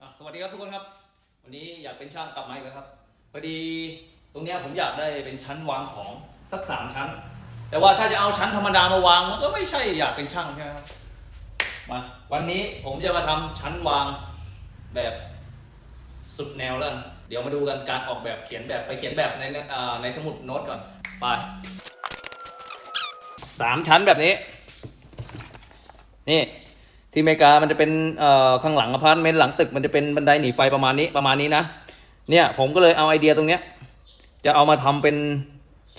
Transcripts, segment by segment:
อะสวัสดีครับทุกคนครับ วันนี้อยากเป็นช่างกลับมาอีกแล้วครับพอดีตรงเนี้ยผมอยากได้เป็นชั้นวางของสักสามชั้น แต่ว่าถ้าจะเอาชั้นธรรมดามาวางมันก็ไม่ใช่อยากเป็นช่างใช่ไหมครับมาวันนี้ผมจะมาทำชั้นวางแบบสุดแนวแล้วกันเดี๋ยวมาดูกันการออกแบบเขียนแบบไปเขียนแบบในอ่าในสมุดโน้ตก่อนไปสามชั้นแบบนี้ นี่ ที่อเมริกามันจะเป็นเอ่อข้างหลังอพาร์ตเมนต์หลังตึกมันจะเป็นบันไดหนีไฟประมาณนี้ประมาณนี้นะเนี่ยผมก็เลยเอาไอเดียตรงเนี้ยจะเอามาทำเป็น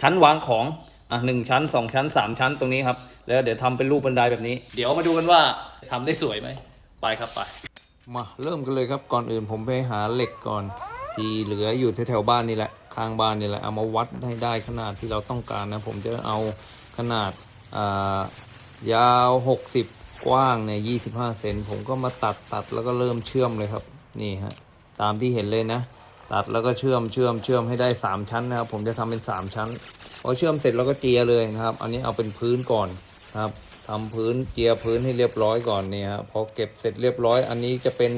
ชั้นวางของอะหนึ่งชั้นสองชั้นสามชั้นตรงนี้ครับ แล้วเดี๋ยวทำเป็นรูปบันไดแบบนี้ เดี๋ยวมาดูกันว่าทำได้สวยไหมไปครับไปมาเริ่มกันเลยครับก่อนอื่นผมไปหาเหล็กก่อน ที่เหลืออยู่แถวๆบ้านนี่แหละข้างบ้านนี่แหละเอามาวัดให้ได้ขนาดที่เราต้องการนะ ผมจะเอาขนาดอ่ายาว 60 กว้างเนี่ย25เซนผมก็มาตัดตัดแล้วก็เริ่มเชื่อมเลยครับ นี่ฮะ ตามที่เห็นเลยนะ ตัดแล้วก็เชื่อมเชื่อมเชื่อมให้ได้3ชั้นนะครับ ผมจะทำเป็น3ชั้น พอเชื่อมเสร็จเราก็เจียเลยนะครับ อันนี้เอาเป็นพื้นก่อนครับทำพื้นเจียพื้นให้เรียบร้อยก่อนเนี่ยครับพอเก็บเสร็จเรียบร้อย อันนี้จะเป็น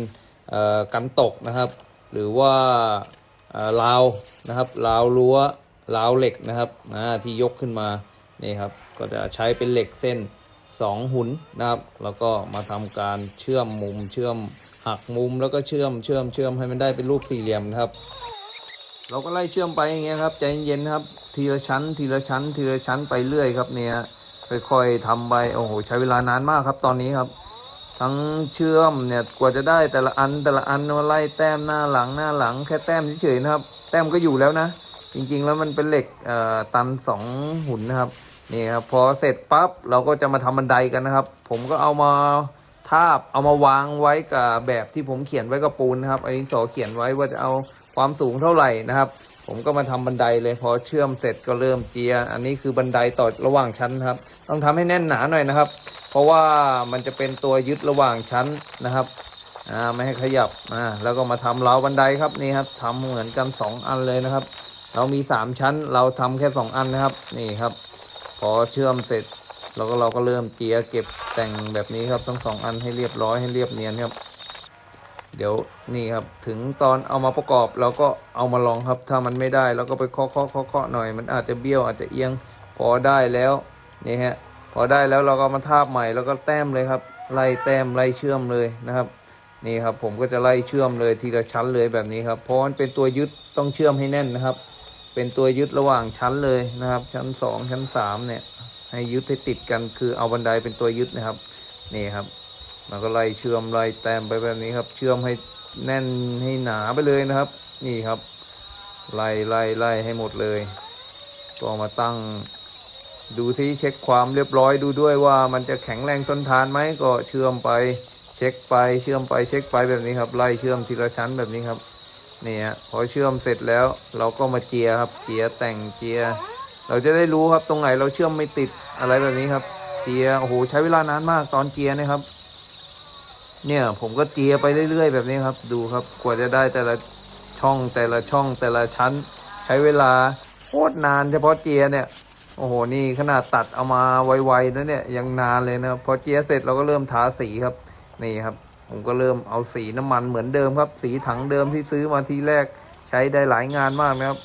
กันตกนะครับ หรือว่าราวนะครับราวรั้วราวเหล็กนะครับนะที่ยกขึ้นมานี่ครับก็จะใช้เป็นเหล็กเส้น 2 หุ่นนะครับ แล้วก็มาทำการเชื่อมมุมเชื่อมหักมุมแล้วก็เชื่อมเชื่อมเชื่อมให้มันได้เป็นรูปสี่เหลี่ยมครับ เราก็ไล่เชื่อมไปอย่างเงี้ยครับใจเย็นๆครับทีละชั้น ทีละชั้น ทีละชั้นไปเรื่อยครับเนี่ยค่อยๆทำไปโอ้โหใช้เวลานานมากครับตอนนี้ครับ ทั้งเชื่อมเนี่ยกว่าจะได้แต่ละอันแต่ละอันมาไล่แต้มหน้าหลังหน้าหลังแค่แต้มเฉยๆนะครับ แต้มก็อยู่แล้วนะ จริงๆแล้วมันเป็นเหล็กตันสองหุ่นนะครับ นี่ครับพอเสร็จปั๊บเราก็จะมาทำบันไดกันนะครับ ผมก็เอามาทาบเอามาวางไว้กับแบบที่ผมเขียนไว้กับปูนนะครับอันนี้สอเขียนไว้ว่าจะเอาความสูงเท่าไหร่นะครับ ผมก็มาทำบันไดเลยพอเชื่อมเสร็จก็เริ่มเจีย อันนี้คือบันไดต่อระหว่างชั้นครับ ต้องทำให้แน่นหนาหน่อยนะครับ เพราะว่ามันจะเป็นตัวยึดระหว่างชั้นนะครับอ่าไม่ให้ขยับอ่าแล้วก็มาทำราวบันไดครับนี่ครับทำเหมือนกัน 2 อันเลยนะครับ เรามี 3 ชั้นเราทำแค่ 2 อันนะครับนี่ครับ พอเชื่อมเสร็จเราก็เราก็เริ่มเจียเก็บแต่งแบบนี้ครับทั้งสองอันให้เรียบร้อยให้เรียบเนียนครับ เดี๋ยวนี่ครับถึงตอนเอามาประกอบเราก็เอามาลองครับ ถ้ามันไม่ได้เราก็ไปเคาะเคาะเคาะเคาะหน่อย มันอาจจะเบี้ยวอาจจะเอียงพอได้แล้วนี่ฮะพอได้แล้วเราก็มาทาบใหม่แล้วก็แต้มเลยครับไล่แต้มไล่เชื่อมเลยนะครับ นี่ครับผมก็จะไล่เชื่อมเลยทีละชั้นเลยแบบนี้ครับเพราะมันเป็นตัวยึดต้องเชื่อมให้แน่นนะครับ เป็นตัวยึดระหว่างชั้นเลยนะครับ ชั้นสองชั้นสามเนี่ยให้ยึดให้ติดกันคือเอาบันไดเป็นตัวยึดนะครับนี่ครับเราก็ไล่เชื่อมไล่แต้มไปแบบนี้ครับ เชื่อมให้แน่นให้หนาไปเลยนะครับ นี่ครับ ไล่ไล่ไล่ให้หมดเลยก็เอมาตั้งดูที่เช็คความเรียบร้อยดูด้วยว่ามันจะแข็งแรงทนทานไหมก็เชื่อมไปเช็คไปเชื่อมไปเช็คไปแบบนี้ครับ ไล่เชื่อมทีละชั้นแบบนี้ครับ นี่ฮะพอเชื่อมเสร็จแล้วเราก็มาเจียครับเจียแต่งเจีย เราจะได้รู้ครับตรงไหนเราเชื่อมไม่ติดอะไรแบบนี้ครับ เจียโอ้โหใช้เวลานานมากตอนเจียนะครับ เนี่ยผมก็เจียไปเรื่อย ๆ แบบนี้ครับ ดูครับกว่าจะได้แต่ละช่องแต่ละช่องแต่ละชั้น ใช้เวลาโคตรนานเฉพาะเจียเนี่ยโอ้โหนี่ขนาดตัดเอามาไวๆนะเนี่ยยังนานเลยนะพอเจียเสร็จเราก็เริ่มทาสีครับนี่ครับ ผมก็เริ่มเอาสีน้ำมันเหมือนเดิมครับ สีถังเดิมที่ซื้อมาทีแรกใช้ได้หลายงานมากนะครับ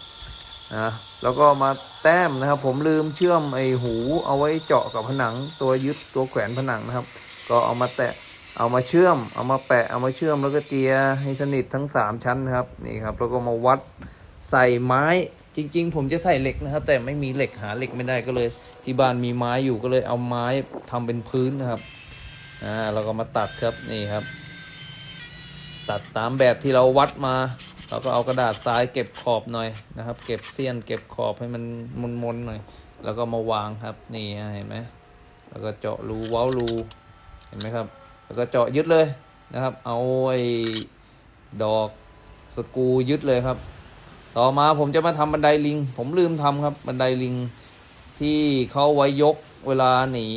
นะแล้วก็มาแต้มนะครับ ผมลืมเชื่อมไอหูเอาไว้เจาะกับผนัง ตัวยึดตัวแขวนผนังนะครับ ก็เอามาแตะเอามาเชื่อม เอามาแปะเอามาเชื่อมแล้วก็เจียให้สนิททั้ง 3 ชั้นนะครับนี่ครับแล้วก็มาวัดใส่ไม้จริง ๆ ผมจะใส่เหล็กนะครับ แต่ไม่มีเหล็กหาเหล็กไม่ได้ก็เลย ที่บ้านมีไม้อยู่ก็เลยเอาไม้ทำเป็นพื้นนะครับ อ่าเราก็มาตัดครับนี่ครับ ตัดตามแบบที่เราวัดมา เราก็เอากระดาษทรายเก็บขอบหน่อยนะครับ เก็บเสี้ยน เก็บขอบให้มันมนๆหน่อย แล้วก็มาวางครับนี่เห็นไหมแล้วก็เจาะรูเว้ารูเห็นไหมครับ แล้วก็เจาะยึดเลยนะครับ เอาไอ้ดอกสกูยึดเลยครับ ต่อมาผมจะมาทำบันไดลิง ผมลืมทำครับบันไดลิงที่เขาไว้ยก เวลาหนี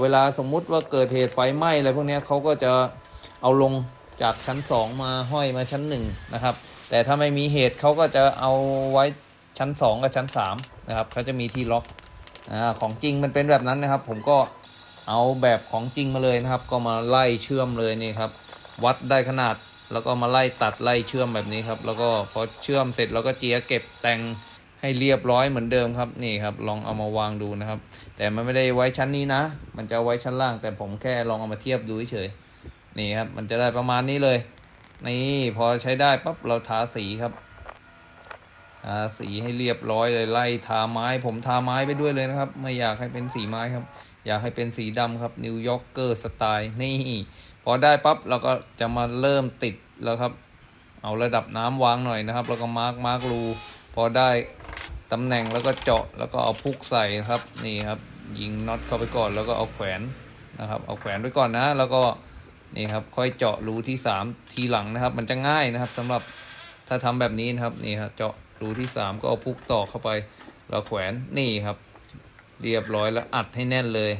เวลาสมมุติว่าเกิดเหตุไฟไหม้อะไรพวกนี้เขาก็จะเอาลงจากชั้นสองมาห้อยมาชั้นหนึ่งนะครับ แต่ถ้าไม่มีเหตุเขาก็จะเอาไว้ชั้นสองกับชั้นสามนะครับเขาจะมีที่ล็อกอของจริงมันเป็นแบบนั้นนะครับ ผมก็เอาแบบของจริงมาเลยนะครับ ก็มาไล่เชื่อมเลยนี่ครับ วัดได้ขนาดแล้วก็มาไล่ตัดไล่เชื่อมแบบนี้ครับ แล้วก็พอเชื่อมเสร็จเราก็เจียเก็บแต่ง ให้เรียบร้อยเหมือนเดิมครับนี่ครับ ลองเอามาวางดูนะครับ แต่มันไม่ได้ไว้ชั้นนี้นะ มันจะไว้ชั้นล่าง แต่ผมแค่ลองเอามาเทียบดูเฉยๆนี่ครับ มันจะได้ประมาณนี้เลย นี่พอใช้ได้ปั๊บเราทาสีครับทาสีให้เรียบร้อยเลยไล่ทาไม้ ผมทาไม้ไปด้วยเลยนะครับ ไม่อยากให้เป็นสีไม้ครับ อยากให้เป็นสีดำครับนิวยอร์กเกอร์สไตล์นี่พอได้ปั๊บเราก็จะมาเริ่มติดแล้วครับ เอาระดับน้ำวางหน่อยนะครับ แล้วก็มาร์กมาร์กรู พอได้ตำแหน่งแล้วก็เจาะแล้วก็เอาพุกใส่ครับนี่ครับยิงน็อตเข้าไปก่อนแล้วก็เอาแขวนนะครับเอาแขวนไว้ก่อนนะ แล้วก็นี่ครับค่อยเจาะรูที่สามทีหลังนะครับ มันจะง่ายนะครับสำหรับถ้าทำแบบนี้นะครับนี่ครับเจาะรูที่สามก็เอาพุกตอกเข้าไปแล้วแขวนนี่ครับ เรียบร้อยแล้วอัดให้แน่นเลย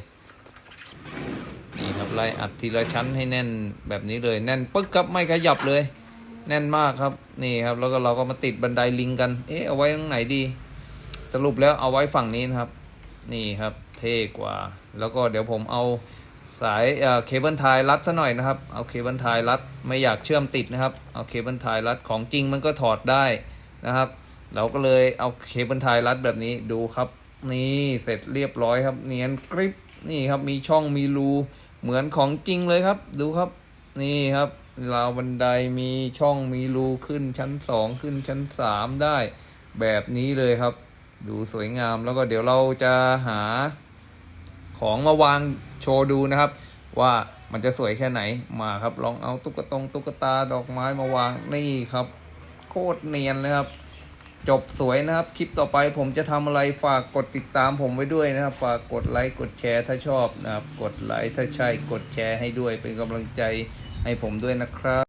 นี่ครับไล่อัดทีละชั้นให้แน่นแบบนี้เลยแน่นปึ๊กครับไม่ขยับเลย แน่นมากครับ นี่ครับ แล้วก็เราก็มาติดบันไดลิงกัน เอ๊ะเอาไว้ตรงไหนดี สรุปแล้วเอาไว้ฝั่งนี้นะครับ นี่ครับเท่กว่า แล้วก็เดี๋ยวผมเอาสายเอ่อเคเบิลไทยรัดซะหน่อยนะครับ เอาเคเบิลไทยรัดไม่อยากเชื่อมติดนะครับ เอาเคเบิลไทยรัดของจริงมันก็ถอดได้นะครับ เราก็เลยเอาเคเบิลไทยรัดแบบนี้ดูครับ นี่เสร็จเรียบร้อยครับ เนียนกริปนี่ครับมีช่องมีรูเหมือนของจริงเลยครับ ดูครับ นี่ครับ ราวบันไดมีช่องมีรูขึ้นชั้นสองขึ้นชั้นสามได้แบบนี้เลยครับ ดูสวยงามแล้วก็เดี๋ยวเราจะหาของมาวางโชว์ดูนะครับ ว่ามันจะสวยแค่ไหนมาครับ ลองเอาตุ๊กตงตุ๊กตาดอกไม้มาวางนี่ครับ โคตรเนียนเลยครับ จบสวยนะครับ คลิปต่อไปผมจะทำอะไรฝากกดติดตามผมไว้ด้วยนะครับ ฝากกดไลค์กดแชร์ถ้าชอบนะครับ กดไลค์ถ้าใช่กดแชร์ให้ด้วยเป็นกำลังใจ ให้ผมด้วยนะครับ